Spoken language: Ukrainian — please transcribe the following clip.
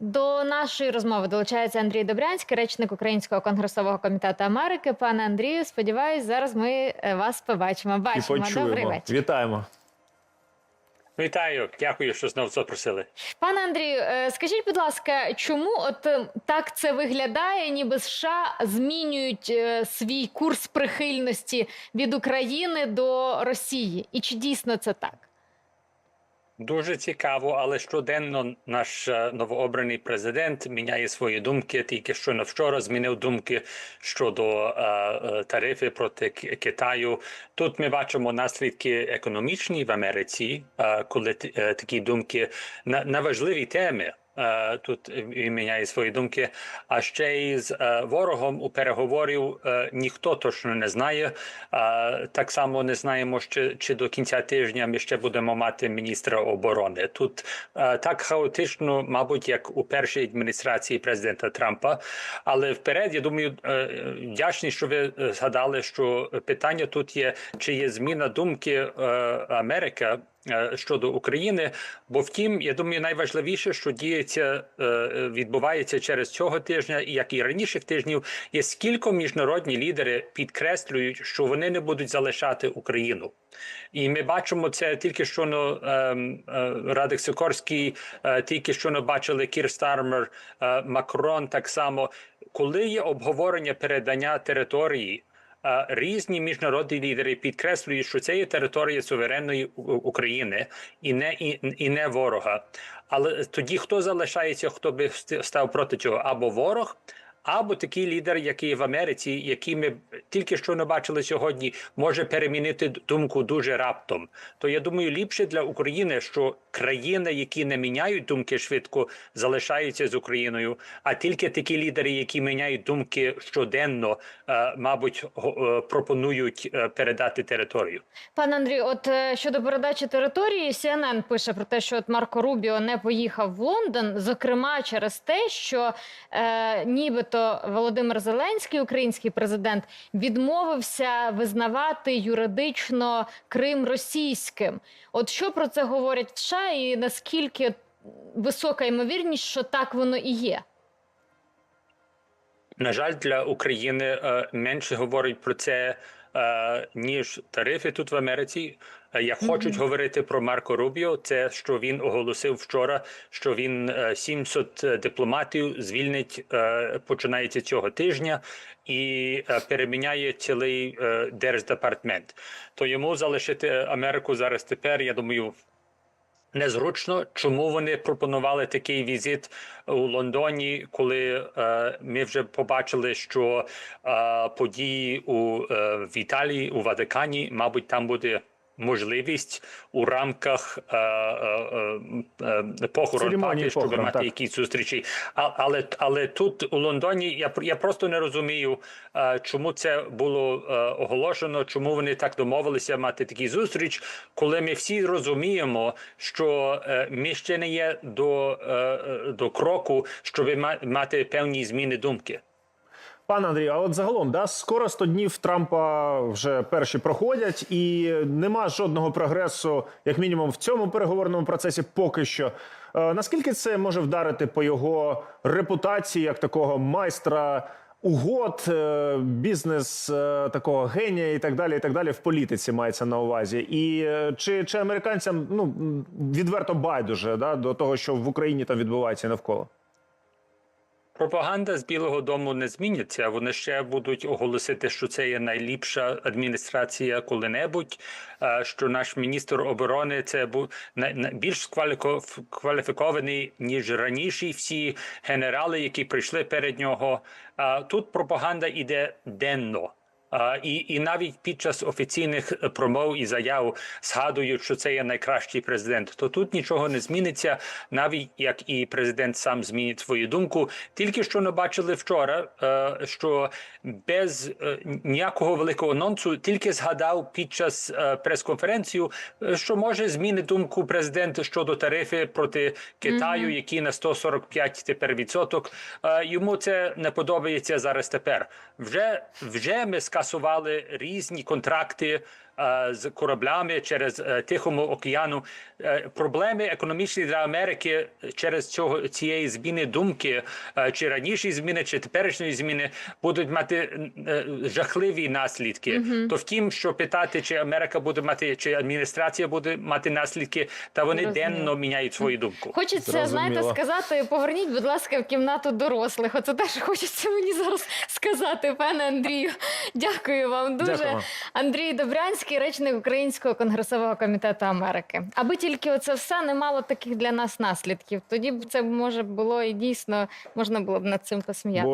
До нашої розмови долучається Андрій Добрянський, речник Українського конгресового комітету Америки. Пане Андрію, сподіваюсь, зараз ми е, вас побачимо. І Бачимо. Добрий вечір. Вітаємо. Вітаю, дякую, що знову запросили. Пане Андрію, е, скажіть, будь ласка, чому от е, так це виглядає, ніби США змінюють свій курс прихильності від України до Росії? І чи дійсно це так? Дуже цікаво, але щоденно наш е, новообраний президент міняє свої думки. Тільки що на вчора змінив думки щодо е, е, тарифи проти Китаю. Тут ми бачимо наслідки економічні в Америці, коли такі думки на важливі теми. Е, Тут він міняє свої думки. А ще й з е, ворогом у переговорів е, ніхто точно не знає. Так само не знаємо, чи, чи до кінця тижня ми ще будемо мати міністра оборони. Тут так хаотично, мабуть, як у першій адміністрації президента Трампа. Але вперед, я думаю, вдячний, що ви згадали, що питання тут є, чи є зміна думки Америка щодо України. Бо втім, я думаю, найважливіше, що діється, е, е, відбувається через цього тижня, і як і раніших тижнів, є скільки міжнародні лідери підкреслюють, що вони не будуть залишати Україну. І ми бачимо це тільки що ну, е, Радик Сикорський, е, тільки що ну, бачили Кір Стармер, е, Макрон так само. Коли є обговорення передання території, е, різні міжнародні лідери підкреслюють, що це є територія суверенної України і не і, і не ворога. Але тоді хто залишається, хто би ст- став проти цього? Або ворог, або такий лідер, який в Америці, який ми тільки що не бачили сьогодні, може перемінити думку дуже раптом. То я думаю, ліпше для України, що країни, які не міняють думки швидко, залишаються з Україною, а тільки такі лідери, які міняють думки щоденно, е, мабуть, е, пропонують е, передати територію. Пане Андрію, от щодо передачі території, CNN пише про те, що от Марко Рубіо не поїхав в Лондон, зокрема через те, що е, нібито Володимир Зеленський, український президент, відмовився визнавати юридично Крим російським. От що про це говорять США, і наскільки висока ймовірність, що так воно і є? На жаль, для України е, менше говорить про це. Е, Ніж тарифи тут в Америці, Е, як хочуть говорити про Марко Рубіо, це що він оголосив вчора, що він е, 700 дипломатів звільнить е, починається цього тижня і е, переміняє цілий е, держдепартмент. То йому залишити Америку зараз тепер. Я думаю, Незручно, чому вони пропонували такий візит у Лондоні, коли е, ми вже побачили, що е, події у е, в Італії, у Ватикані, мабуть, там буде можливість у рамках е, е, е, е, похорон Церемонії папи, щоб похорон, мати так. якісь зустрічі. А, але, але тут у Лондоні я, я просто не розумію, е, чому це було е, оголошено, чому вони так домовилися мати такі зустріч, коли ми всі розуміємо, що е, ми ще не є до, е, е, до кроку, щоб мати певні зміни думки. Пане Андрію, а от загалом, да, скоро 100 днів Трампа вже перші проходять, і нема жодного прогресу, як мінімум, в цьому переговорному процесі поки що. Е, наскільки це може вдарити по його репутації як такого майстра угод, е, бізнес е, такого генія і так далі, і так далі в політиці мається на увазі? І е, чи, чи американцям ну відверто байдуже да, до того, що в Україні там відбувається навколо? Пропаганда з Білого Дому не зміниться. Вони ще будуть оголосити, що це є найліпша адміністрація коли-небудь. е, Що наш міністр оборони це більш кваліфікований ніж раніше. Всі генерали, які прийшли перед нього. Тут пропаганда іде денно. І, і навіть під час офіційних е, промов і заяв згадують, що це є найкращий президент. То тут нічого не зміниться, навіть як і президент сам змінить свою думку. Тільки що не бачили вчора, е, що без е, ніякого великого анонсу, тільки згадав під час прес-конференції, е, що може змінити думку президента щодо тарифи проти Китаю, які на 145 тепер відсоток. Йому це не подобається зараз. Тепер вже вже ми скасували різні контракти з кораблями через е, Тихому океану. Е, Проблеми економічні для Америки через цього цієї зміни думки, е, чи раніші зміни, чи теперішньої зміни будуть мати е, жахливі наслідки. То втім, що питати, чи Америка буде мати, чи адміністрація буде мати наслідки, та вони Зрозуміло. денно міняють свою думку. Хочеться, Зрозуміло. знаєте, сказати, поверніть, будь ласка, в кімнату дорослих. Оце теж хочеться мені зараз сказати, пане Андрію. Дякую вам дуже. Дякуємо. Андрій Добрянський, речник Українського конгресового комітету Америки. Аби тільки оце все не мало таких для нас наслідків. Тоді б це може було і дійсно можна було б над цим посміятися.